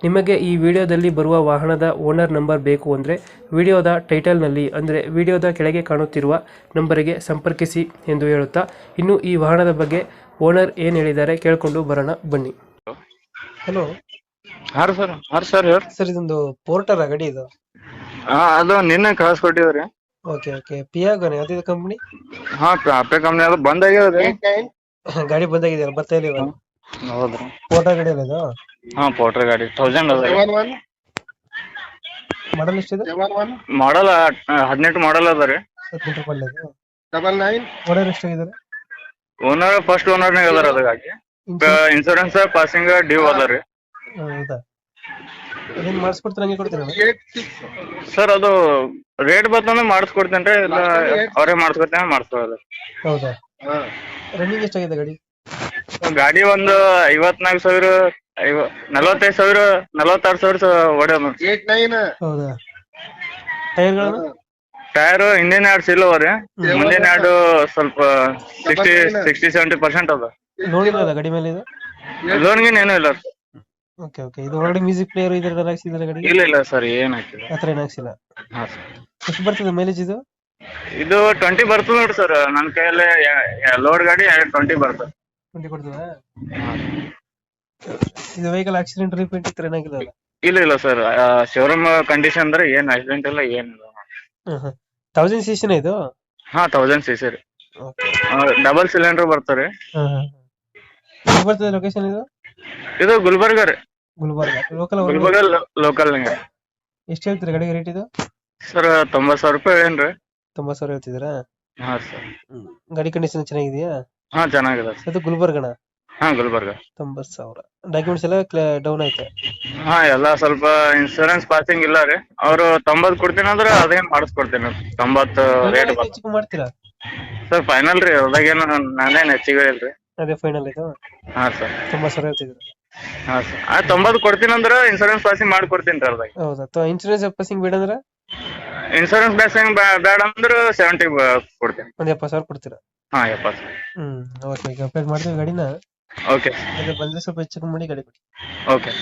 ನಿಮಗೆ ಈ ವಿಡಿಯೋದಲ್ಲಿ ಬರುವ ವಾಹನದ ಓನರ್ ನಂಬರ್ ಬೇಕು ಅಂದರೆ ವಿಡಿಯೋದ ಟೈಟಲ್ನಲ್ಲಿ ಅಂದರೆ ವಿಡಿಯೋದ ಕೆಳಗೆ ಕಾಣುತ್ತಿರುವ ನಂಬರಿಗೆ ಸಂಪರ್ಕಿಸಿ ಎಂದು ಹೇಳುತ್ತಾ ಇನ್ನು ಈ ವಾಹನದ ಬಗ್ಗೆ ಓನರ್ ಏನು ಹೇಳಿದ್ದಾರೆ ಕೇಳಿಕೊಂಡು ಬರೋಣ ಬನ್ನಿ. ಹಲೋ. ಹಾಂ ಸರ್ ಹಾಂ ಸರ್ ಹೇಳ್ರಿ ಸರ್ ಇದೊಂದು ಪೋರ್ಟರ್ ಗಾಡಿ ಇದು. ಆ ಅದು ನಿನ್ನೆ ಕಳ್ಸ್ಕೊಟ್ಟಿವ್ರಿ ಓಕೆ ಓಕೆ. ಪಿಯಾಗೋನೆ ಅದಿದೆ ಕಂಪ್ನಿ? ಹಾ ಅಪ್ಪೆ ಕಂಪನಿ ಅದು ಬಂದಾಗಿದೆ ಗಾಡಿ ಬಂದಾಗಿದೆಯಲ್ಲ ಬರ್ತಾ ಇಲ್ಲ ಹೌದ್ರಿ ಪೋರ್ಟರ್ ಗಾಡಿ ಅಲ್ಲ ಇದು? ಹಾ ಪೌಡರ್ ಗಾಡಿ. ತೌಸಂಡ್ ಅದ. ಮಾಡಲ್ ಎಷ್ಟಿದೆ? ಮಾಡಲ್ ಹದಿನೆಂಟು ಮಾಡಲ್ ಅದ ರೀ. ಹದಿನೆಂಟು ರೂಪಾಯಿ ಇದು. ಡಬಲ್ ನೈನ್ ಓನರ್ ಎಷ್ಟಾಗಿದ್ದಾರೆ? ಓನರ್ ಫಸ್ಟ್ ಓನರ್ನಾಗ ಅದಾರ ಅದ ಗಾಡಿ. ಇನ್ಸೂರೆನ್ಸ್ ಪಾಸಿಂಗ್ ಡ್ಯೂ ಅದ ರೀ. ಹೌದಾ? ಅದೇನು ಮಾಡಿಸ್ಕೊಡ್ತಾರೆ ಹಂಗೆ ಕೊಡ್ತೀರಾ? ಸರ್ ಅದು ರೇಟ್ ಬಂತಂದ್ರೆ ಮಾಡಿಸ್ಕೊಡ್ತೇನೆ ರೀ ಇಲ್ಲ ಅವರೇ ಮಾಡಿಸ್ಕೊಡ್ತೇನೆ ಮಾಡಿಸ್ಕೊಳ್ಳೋದು ಹೌದಾ? ರನ್ನಿಂಗ್ ಎಷ್ಟಾಗಿದೆ ಗಾಡಿ? ಗಾಡಿ ಒಂದು ಐವತ್ನಾಲ್ಕು ಸಾವಿರ ನಲವತ್ತೈದು ಸಾವಿರ ನಲವತ್ತಾರು ಸಾವಿರ ಹೊಡೆಯೋದು ಏಟ್ ನೈನ್. ಹೌದಾ? ಟೈರ್ಗಳು? ಟೈರ್ ಹಿಂದಿನ ಎರಡು ಸಿಲ್ ಅವ ರೀ. ಮುಂದಿನ ಎರಡು ಸ್ವಲ್ಪ ಸಿಕ್ಸ್ಟಿ ಸಿಕ್ಸ್ಟಿ ಸೆವೆಂಟಿ ಪರ್ಸೆಂಟ್ ಅದ. ಲೋನ್ ಇಲ್ಲ ಗಾಡಿ ಮೇಲೆ ಇದು? ಲೋನ್ ಗೀನ್ ಏನೂ ಇಲ್ಲ. ಓಕೆ ಓಕೆ ಇದು ಒಳಗಡೆ ಮ್ಯೂಸಿಕ್ ಪ್ಲೇಯರ್ ಇದ್ರ ಹಾಕ್ಸಿದ್ರೆ ಗಾಡಿ? ಇಲ್ಲ ಇಲ್ಲ ಸರ್ ಏನ್ ಹಾಕಿಲ್ಲ. ಆ ಥರ ಏನು ಹಾಕ್ಸಿಲ್ಲ? ಹಾ sir. ಎಷ್ಟು ಬರ್ತದೆ ಮೈಲೇಜ್ ಇದು? ಇದು ಟ್ವೆಂಟಿ ಬರ್ತದೆ ನೋಡಿ ಸರ್. ನನ್ನ ಕೈಯಲ್ಲಿ ಲೋಡ್ ಗಾಡಿ ಟ್ವೆಂಟಿ ಬರ್ತದೆ. ಟ್ವೆಂಟಿ ಕೊಡ್ತದ? ಇದು ವೆಹಿಕಲ್ ಆಕ್ಸಿಡೆಂಟ್ ರಿಪೇಂಟ್ ಇತ್ತು ಏನಾಗಿಲ್ಲ ಇಲ್ಲ ಇಲ್ಲ ಸರ್ ಶೋರೂಮ್ ಕಂಡೀಷನ್ ಅಂದ್ರೆ ಏನ್ ಆಕ್ಸಿಡೆಂಟ್ ಇಲ್ಲ ಏನಿಲ್ಲ ಹಾಂ ತೌಸಂಡ್ ಸಿ ಸಿನ ಇದು? ಹಾ ತೌಸಂಡ್ ಸಿ ಸಿ ರೀ. ಡಬಲ್ ಸಿಲಿಂಡರ್ ಬರ್ತಾರೆ ಬರ್ತದೆ ಲೊಕೇಶನ್ ಇದು? ಇದು ಗುಲ್ಬರ್ಗ ರೀ. ಗುಲ್ಬರ್ಗ. ಲೋಕಲ್ ಗುಲ್ಬರ್ಗ ಲೋಕಲ್ ಎಷ್ಟು ಹೇಳ್ತೀರಿ ಗಾಡಿಗೆ ರೇಟ್ ಇದು? ಸರ್ ತೊಂಬತ್ ಸಾವಿರ ರೂಪಾಯಿ ಏನ್ರಿ ತೊಂಬತ್ತು ಸಾವಿರ ಹೇಳ್ತಿದ್ದೀರಾ? ಹಾ ಸರ್ ಗಾಡಿ ಕಂಡೀಷನ್ ಚೆನ್ನಾಗಿದೆಯಾ? ಹಾ ಚೆನ್ನಾಗಿದೆ. ಸರ್ ಅದು ಗುಲ್ಬರ್ಗಣ ಹಾ ಗುಲ್ಬರ್ಗ. ತೊಂಬತ್ತು ಸಾವಿರ. ಡಾಕ್ಯುಮೆಂಟ್ಸ್ ಎಲ್ಲ ಡೌನ್ ಐತೆ ಹಾ ಎಲ್ಲ ಸ್ವಲ್ಪ ಇನ್ಶೂರೆನ್ಸ್ ಪಾಸಿಂಗ್ ಇಲ್ಲ ರೀ. ಅವರು ತೊಂಬತ್ ಕೊಡ್ತೀನಿ ಅಂದ್ರೆ ಅದೇನ್ ಮಾಡಿಸ್ಕೊಡ್ತೀನಿ. ತೊಂಬತ್ತು ರೇಟ್ ಹೆಚ್ಚಿಗೆ ಮಾಡ್ತೀರಾ? ಸರ್ ಫೈನಲ್ ರೀ. ಅದಾಗೇನು ನಾನೇನ್ ಹೆಚ್ಚಿಗೆ ಅದೇ ಫೈನಲ್ ಇದು ಹಾ ಸರ್. ತೊಂಬತ್ತು ಸಾವಿರ ಹೇಳ್ತಿದ್ರು ಹಾ ಸರ್. ಆ ತೊಂಬತ್ತು ಕೊಡ್ತೀನಿ ಅಂದ್ರೆ ಇನ್ಶೂರೆನ್ಸ್ ಪಾಸಿಂಗ್ ಮಾಡ್ಕೊಡ್ತೀನಿ ರೀ ಅದಾಗ ಹೌದಾ? ಇನ್ಶೂರೆನ್ಸ್ ಪಾಸಿಂಗ್ ಬೇಡ ಅಂದ್ರೆ? ಇನ್ಶೂರೆನ್ಸ್ ಪಾಸಿಂಗ್ ಬೇಡ ಅಂದ್ರೆ ಸೆವೆಂಟಿ ಕೊಡ್ತೀನಿ. ಒಂದ್ ಎಪ್ಪತ್ತು ಸಾವಿರ ಕೊಡ್ತೀರಾ? ಹಾ ಎಪ್ಪತ್ತು ಹ್ಮ್ ಓಕೆ ಈಗ ಅಪ್ಡೇಟ್ ಮಾಡ್ತೀವಿ ಗಾಡಿನ ಓಕೆ ಬಂದ್ರೆ ಸ್ವಲ್ಪ ಹೆಚ್ಚು ಕಮ್ಮಿ ಮಾಡಿ ಗಾಡಿ ಕೊಡಿ ಓಕೆ